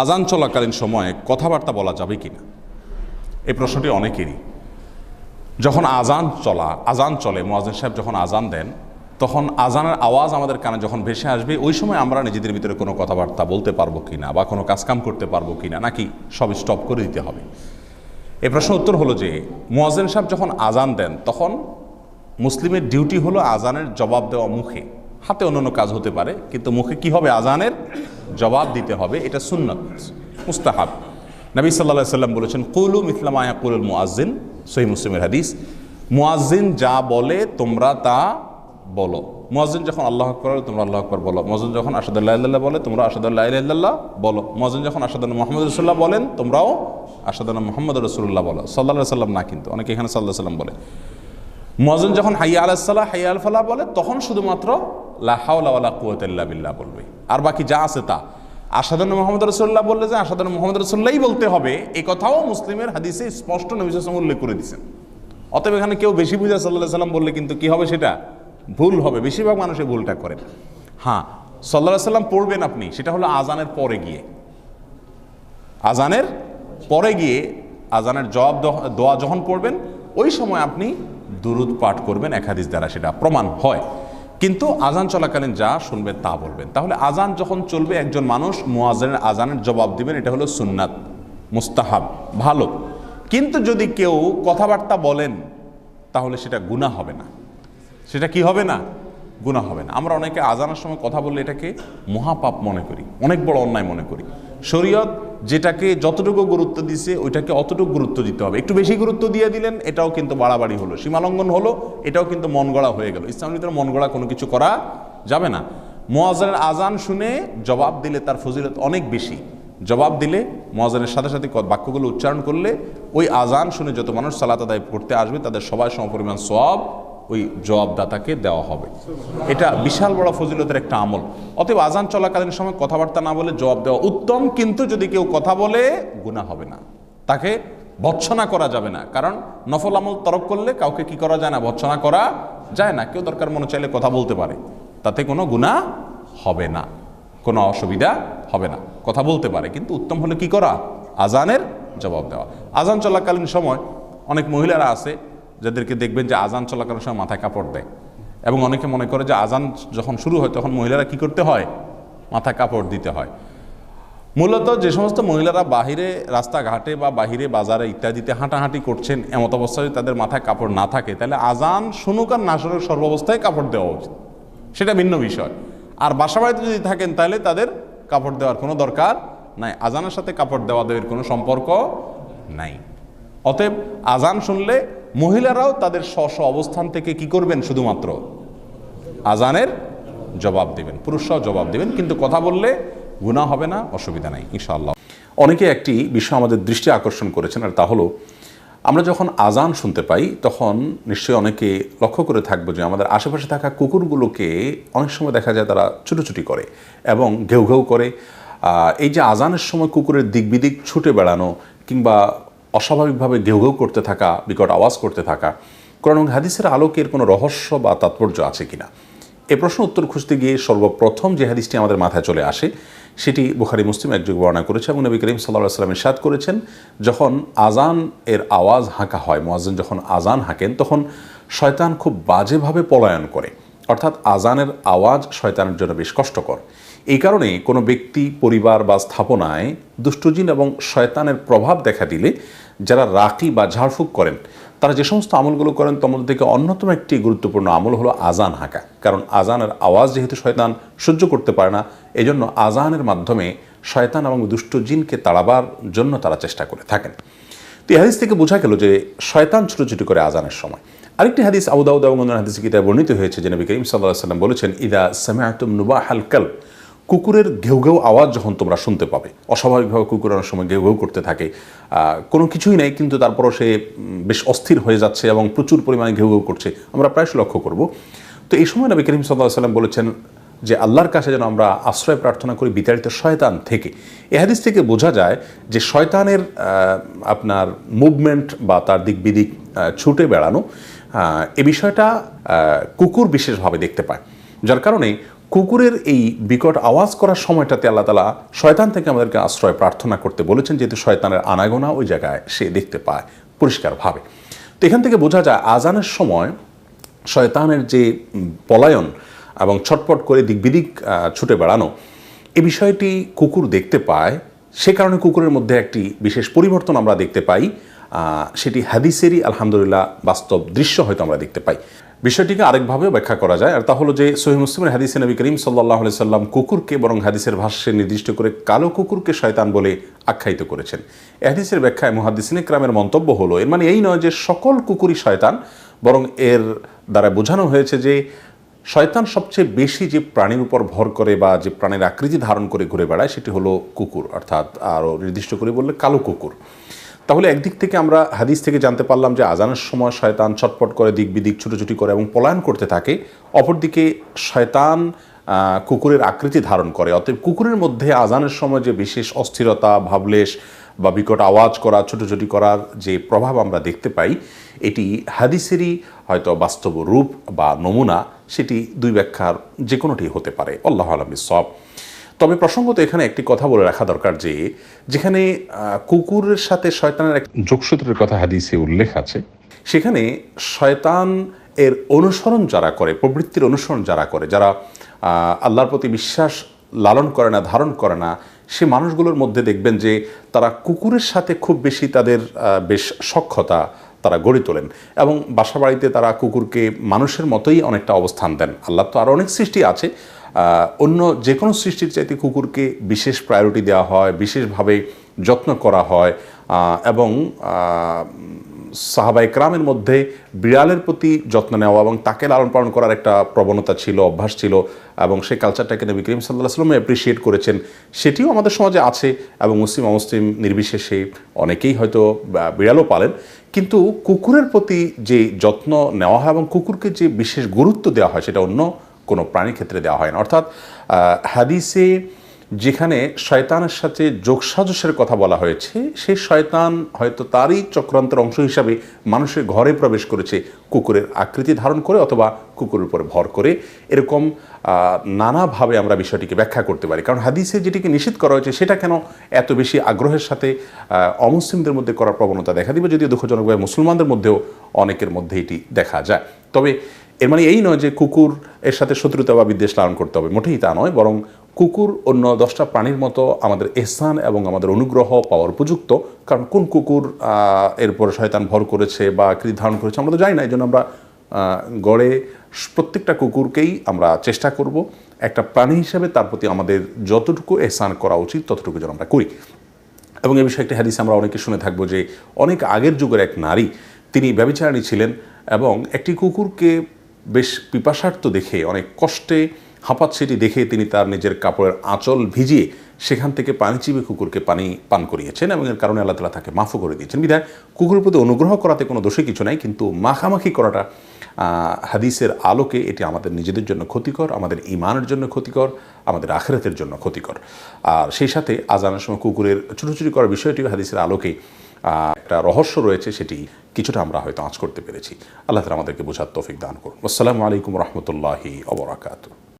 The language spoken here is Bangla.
আজান চলাকালীন সময়ে কথাবার্তা বলা যাবে কি না এই প্রশ্নটি অনেকেরই। যখন আজান চলা, আজান চলে মোয়াজিন সাহেব যখন আজান দেন, তখন আজানের আওয়াজ আমাদের কানে যখন ভেসে আসবে, ওই সময় আমরা নিজেদের ভিতরে কোনো কথাবার্তা বলতে পারব কি না বা কোনো কাজকাম করতে পারব কি না নাকি সব স্টপ করে দিতে হবে? এ প্রশ্ন উত্তর হলো যে মোয়াজেন সাহেব যখন আজান দেন, তখন মুসলিমের ডিউটি হলো আজানের জবাব দেওয়া মুখে। হাতে অন্যান্য কাজ হতে পারে, কিন্তু মুখে কি হবে আজানের? জবাব দিতে হবে, এটা সুন্নত, মুস্তাহাব। নবী সাল্লাহ সাল্লাম বলেছেন, কুলু মিসলামায়া কুলুল মুআজ্জিন সহি মুসলিমের হাদিস। মুআজ্জিন যা বলে, তোমরা তা বলো। মুয়াজ্জিন যখন আল্লাহ আকবর তোমরা আল্লাহ আকবর বলো। মুয়াজ্জিন যখন আসাদুল্লাহ বলে, তোমরা আসাদুল্লাহ বলো। মুয়াজ্জিন যখন আসাদুল্লাহ মোহাম্মদ রসুল্লাহ বলেন, তোমরাও আসাদুল্লাহ মোহাম্মদ রসুল্লাহ বলো। সাল্লাহ সাল্লাম না কিন্তু, অনেকে এখানে সাল্লাহ সাল্লাম বলে। মুয়াজ্জিন যখন হাইয়া আলাহ সাল্লাহ হাইয়া আল ফালাহ বলে, তখন শুধুমাত্র লাহাউলা কুয়াতিল্লা বিল্লাহ বলবে। আর বাকি যা আছে তা। আসাদান মোহাম্মদ রসুল্লাহ বললে যে আসাদান মোহাম্মদ রসুল্লাহই বলতে হবে এই কথাও মুসলিমের হাদিসে স্পষ্ট নবী সাল্লাম উল্লেখ করে দিয়েছেন। অতএব এখানে কেউ বেশি বুঝা সাল্লাহ সাল্লাম বললে কিন্তু কি হবে সেটা? ভুল হবে। বেশিরভাগ মানুষ এই ভুলটা করেন হ্যাঁ সাল্লাহ সাল্লাম পড়বেন আপনি, সেটা হলো আজানের পরে গিয়ে। আজানের পরে গিয়ে আজানের জবাব দোয়া যখন পড়বেন, ওই সময় আপনি দুরুদ পাঠ করবেন একাদিস দ্বারা সেটা প্রমাণ হয়। কিন্তু আজান চলাকালীন যা শুনবেন তা বলবেন। তাহলে আজান যখন চলবে, একজন মানুষ মুয়াজেনের আজানের জবাব দিবেন, এটা হলো সুন্নাত, মুস্তাহাব, ভালো। কিন্তু যদি কেউ কথাবার্তা বলেন, তাহলে সেটা গুনাহ হবে না। সেটা কি হবে না? গুনাহ হবে না। আমরা অনেকে আজানের সময় কথা বললে এটাকে মহাপাপ মনে করি, অনেক বড় অন্যায় মনে করি। শরীয়ত যেটাকে যতটুকু গুরুত্ব দিছে, ওইটাকে অতটুকু গুরুত্ব দিতে হবে। একটু বেশি গুরুত্ব দিয়ে দিলেন, এটাও কিন্তু বাড়াবাড়ি হলো। সীমালঙ্ঘন হলো, এটাও কিন্তু মন গড়া হয়ে গেল। ইসলামের ভিতরে মন গড়া কোনো কিছু করা যাবে না। মোয়াজানের আজান শুনে জবাব দিলে তার ফজিলত অনেক বেশি। জবাব দিলে মোয়াজানের সাথে সাথে বাক্যগুলো উচ্চারণ করলে, ওই আজান শুনে যত মানুষ সালাত আদায় করতে আসবে, তাদের সবাই সমপরিমাণ সব ওই জবাবদাতাকে দেওয়া হবে। এটা বিশাল বড় ফজিলতের একটা আমল। অতএব আজান চলাকালীন সময় কথাবার্তা না বলে জবাব দেওয়া উত্তম, কিন্তু যদি কেউ কথা বলে গুণা হবে না। তাকে ভৎসনা করা যাবে না। কারণ নফল আমল তরক করলে কাউকে কি করা যায় না? ভৎসনা করা যায় না। কেউ দরকার মনে চাইলে কথা বলতে পারে। তাতে কোনো গুণা হবে না। কোনো অসুবিধা হবে না। কথা বলতে পারে, কিন্তু উত্তম হলে কি করা? আজানের জবাব দেওয়া। আজান চলাকালীন সময় অনেক মহিলারা আছে যাদেরকে দেখবেন যে আজান চলাকালীন সময় মাথায় কাপড় দেয়। এবং অনেকে মনে করে যে আজান যখন শুরু হয়, তখন মহিলারা কি করতে হয়? মাথায় কাপড় দিতে হয়। মূলত যে সমস্ত মহিলারা বাহিরে রাস্তাঘাটে বা বাহিরে বাজারে ইত্যাদিতে হাঁটাহাঁটি করছেন, এমত অবস্থায় যদি তাদের মাথায় কাপড় না থাকে, তাহলে আজান শুনুক আর না শুনুক সর্বাবস্থায় কাপড় দেওয়া উচিত। সেটা ভিন্ন বিষয়। আর বাসা বাড়িতে যদি থাকেন, তাহলে তাদের কাপড় দেওয়ার কোনো দরকার নাই। আজানের সাথে কাপড় দেওয়া দেওয়ার কোনো সম্পর্ক নাই। অতএব আজান শুনলে মহিলারাও তাদের স্ব স্ব অবস্থান থেকে কি করবেন শুধুমাত্র? আজানের জবাব দেবেন, পুরুষরাও জবাব দেবেন, কিন্তু কথা বললে গুণা হবে না, অসুবিধা নাই, ইনশাআল্লাহ। অনেকে একটি বিষয় আমাদের দৃষ্টি আকর্ষণ করেছেন, আর তা হলো, আমরা যখন আজান শুনতে পাই, তখন নিশ্চয়ই অনেকে লক্ষ্য করে থাকব যে আমাদের আশেপাশে থাকা কুকুরগুলোকে অনেক সময় দেখা যায় তারা ছুটোছুটি করে এবং ঘেউ ঘেউ করে। এই যে আজানের সময় কুকুরের দিক বিদিক ছুটে বেড়ানো কিংবা অস্বাভাবিকভাবে ঘেউ ঘেউ করতে থাকা, বিকট আওয়াজ করতে থাকা, কোরআন হাদিসের আলোকের কোনো রহস্য বা তাৎপর্য আছে কিনা? এ প্রশ্ন উত্তর খুঁজতে গিয়ে সর্বপ্রথম যে হাদিসটি আমাদের মাথায় চলে আসে, সেটি বুখারি, মুসলিম একযোগ বর্ণনা করেছে এবং নবী করিম সাল্লাহ সাল্লামের সাদ করেছেন, যখন আজান এর আওয়াজ হাঁকা হয়, মোয়াজ্জিন যখন আজান হাঁকেন, তখন শয়তান খুব বাজেভাবে পলায়ন করে। অর্থাৎ আজানের আওয়াজ শয়তানের জন্য বেশ কষ্টকর। এই কারণে কোনো ব্যক্তি, পরিবার বা স্থাপনায় দুষ্টজিন এবং শয়তানের প্রভাব দেখা দিলে যারা রাকি বা ঝাড়ফুঁক করেন, তারা যে সমস্ত আমলগুলো করেন মধ্যে থেকে অন্যতম একটি গুরুত্বপূর্ণ আমল হলো আজান হাঁকা। কারণ আজানের আওয়াজ যেহেতু শয়তান সহ্য করতে পারে না, এজন্য আজানের মাধ্যমে শয়তান এবং দুষ্ট জিনকে তাড়াবার জন্য তারা চেষ্টা করে থাকেন। তো হাদিস থেকে বোঝা গেল যে শয়তান ছুটোছুটি করে আজানের সময়। আরেকটি হাদিস আবুদাউদ এবং হাদিস কিতাবে বর্ণিত হয়েছে যে নবী করিম সাল্লাহ সাল্লাম বলেছেন, ইদা সামিআতুম নুবা হালকাল কুকুরের ঘেউ ঘেউ আওয়াজ যখন তোমরা শুনতে পাবে, অস্বাভাবিকভাবে কুকুর অনেক সময় ঘেউ ঘেউ করতে থাকে। কোনো কিছুই নেই, কিন্তু তারপরও সে বেশ অস্থির হয়ে যাচ্ছে এবং প্রচুর পরিমাণে ঘেউ ঘেউ করছে। আমরা প্রায়শ লক্ষ্য করব। তো এই সময় নবী করিম সাল্লাহ সাল্লাম বলেছেন যে, আল্লাহর কাছে যেন আমরা আশ্রয় প্রার্থনা করি বিতাড়িত শয়তান থেকে। এ হাদিস থেকে বোঝা যায় যে, শয়তানের আপনার মুভমেন্ট বা তার দিক বিদিক ছুটে বেড়ানো এ বিষয়টা কুকুর বিশেষভাবে দেখতে পায়। যার কারণে কুকুরের এই বিকট আওয়াজ করার সময়টাতে আল্লাহ তালা শয়তান থেকে আমাদেরকে আশ্রয় প্রার্থনা করতে বলেছেন, যেহেতু শয়তানের আনাগোনা ওই জায়গায় সে দেখতে পায় পরিষ্কারভাবে। তো এখান থেকে বোঝা যায় আজানের সময় শয়তানের যে পলায়ন এবং ছটপট করে দিক বিদিক ছুটে বেড়ানো, এ বিষয়টি কুকুর দেখতে পায়। সে কারণে কুকুরের মধ্যে একটি বিশেষ পরিবর্তন আমরা দেখতে পাই। সেটি হাদিসেরই আলহামদুলিল্লাহ বাস্তব দৃশ্য হয়তো আমরা দেখতে পাই। বিষয়টিকে আরেকভাবে ব্যাখ্যা করা যায়, আর তা হলো যে সহি মুসলিমের হাদিসে নবী করিম সাল্লাহ সাল্লাম কুকুরকে বরং হাদিসের ভাষ্যে নির্দিষ্ট করে কালো কুকুরকে শয়তান বলে আখ্যায়িত করেছেন। হাদিসের ব্যাখ্যায় মুহাদ্দিসিন ইকরামের মন্তব্য হলো, এর মানে এই নয় যে সকল কুকুরই শয়তান, বরং এর দ্বারা বোঝানো হয়েছে যে শয়তান সবচেয়ে বেশি যে প্রাণীর উপর ভর করে বা যে প্রাণীর আকৃতি ধারণ করে ঘুরে বেড়ায় সেটি হলো কুকুর, অর্থাৎ আরও নির্দিষ্ট করে বললে কালো কুকুর। তাহলে একদিক থেকে আমরা হাদিস থেকে জানতে পারলাম যে আজানের সময় শয়তান ছটপট করে, দিক বিদিক ছুটোছুটি করে এবং পলায়ন করতে থাকে। অপরদিকে শয়তান কুকুরের আকৃতি ধারণ করে। অতএব কুকুরের মধ্যে আজানের সময় যে বিশেষ অস্থিরতা, ভাবলেশ বা বিকট আওয়াজ করা, ছোটোছুটি করার যে প্রভাব আমরা দেখতে পাই, এটি হাদিসেরই হয়তো বাস্তব রূপ বা নমুনা, সেটি দুই ব্যাখ্যার যে কোনোটি হতে পারে। আল্লাহ আলম সব তবে প্রসঙ্গত এখানে একটি কথা বলে রাখা দরকার যে যেখানে কুকুরের সাথে শয়তানের এক যোগসূত্রের কথা হাদিসে উল্লেখ আছে। সেখানে শয়তান এর অনুসরণ যারা করে প্রবৃত্তির অনুসরণ যারা করে যারা আল্লাহর প্রতি বিশ্বাস লালন করে না ধারণ করে না সে মানুষগুলোর মধ্যে দেখবেন যে তারা কুকুরের সাথে খুব বেশি তাদের বেশ সক্ষতা তারা গড়ে তোলেন এবং বাসা বাড়িতে তারা কুকুরকে মানুষের মতোই অনেকটা অবস্থান দেন। আল্লাহ তো আরও অনেক সৃষ্টি আছে। অন্য যে কোনো সৃষ্টির চাইতে কুকুরকে বিশেষ প্রায়োরিটি দেওয়া হয় বিশেষভাবে যত্ন করা হয় এবং আহ, সাহাবা ইকরামের মধ্যে বিড়ালের প্রতি যত্ন নেওয়া এবং তাকে লালন পালন করার একটা প্রবণতা ছিল অভ্যাস ছিল এবং সেই কালচারটাকে নবী করিম সাল্লাহ সাল্লাম অ্যাপ্রিসিয়েট করেছেন। সেটিও আমাদের সমাজে আছে এবং মুসলিম অমুসলিম নির্বিশেষে অনেকেই হয়তো বিড়ালও পালেন। কিন্তু কুকুরের প্রতি যে যত্ন নেওয়া হয় এবং কুকুরকে যে বিশেষ গুরুত্ব দেওয়া হয় সেটা অন্য কোনো প্রাণীর ক্ষেত্রে দেওয়া হয় না। অর্থাৎ হাদিসে যেখানে শয়তানের সাথে যোগসাজসের কথা বলা হয়েছে সেই শয়তান হয়তো তারই চক্রান্তের অংশ হিসাবে মানুষের ঘরে প্রবেশ করেছে কুকুরের আকৃতি ধারণ করে অথবা কুকুরের উপরে ভর করে। এরকম নানাভাবে আমরা বিষয়টিকে ব্যাখ্যা করতে পারি। কারণ হাদিসে যেটিকে নিষেধ করা হয়েছে, সেটা কেন এত বেশি আগ্রহের সাথে অমুসলিমদের মধ্যে করার প্রবণতা দেখা দিবে? যদিও দুঃখজনকভাবে মুসলমানদের মধ্যেও অনেকের মধ্যে এটি দেখা যায়। তবে এর মানে এই নয় যে কুকুর এর সাথে শত্রুতা বা বিদ্বেষ লালন করতে হবে মোটেই তা নয় বরং কুকুর অন্য দশটা প্রাণীর মতো আমাদের এহসান এবং আমাদের অনুগ্রহ পাওয়ার উপযুক্ত। কারণ কোন কুকুর আহ, এর উপর শয়তান ভর করেছে বা কৃত ধারণ করেছে আমরা তো জানি না এই জন্য আমরা গড়ে প্রত্যেকটা কুকুরকেই আমরা চেষ্টা করব। একটা প্রাণী হিসেবে তার প্রতি আমাদের যতটুকু এহসান করা উচিত ততটুকু যেন আমরা করি। এবং এ বিষয়ে একটা হাদিস আমরা অনেকে শুনে থাকব যে অনেক আগের যুগের এক নারী তিনি ব্যবিচারণী ছিলেন এবং একটি কুকুরকে বেশ পিপাসার্থ দেখে, অনেক কষ্টে হাঁপাচ্ছেটি দেখে তিনি তার নিজের কাপড়ের আঁচল ভিজিয়ে সেখান থেকে পানি চিবে কুকুরকে পানি পান করিয়েছেন এবং এর কারণে আল্লাহ তালা তাকে মাফও করে দিয়েছেন। বিধায় কুকুরের প্রতি অনুগ্রহ করাতে কোনো দোষে কিছু নাই, কিন্তু মাখামাখি করাটা হাদিসের আলোকে এটি আমাদের নিজেদের জন্য ক্ষতিকর, আমাদের ইমানের জন্য ক্ষতিকর, আমাদের আখেরাতের জন্য ক্ষতিকর। আর সেই সাথে আজানের সময় কুকুরের ছুটোছুটি করার বিষয়টিও হাদিসের আলোকে একটা রহস্য রয়েছে, সেটি কিছুটা আমরা হয়তো আঁচ করতে পেরেছি। আল্লাহ তালা আমাদেরকে বোঝার তৌফিক দান করুন। আসসালামু আলাইকুম রহমতুল্লাহি অবরাকাতু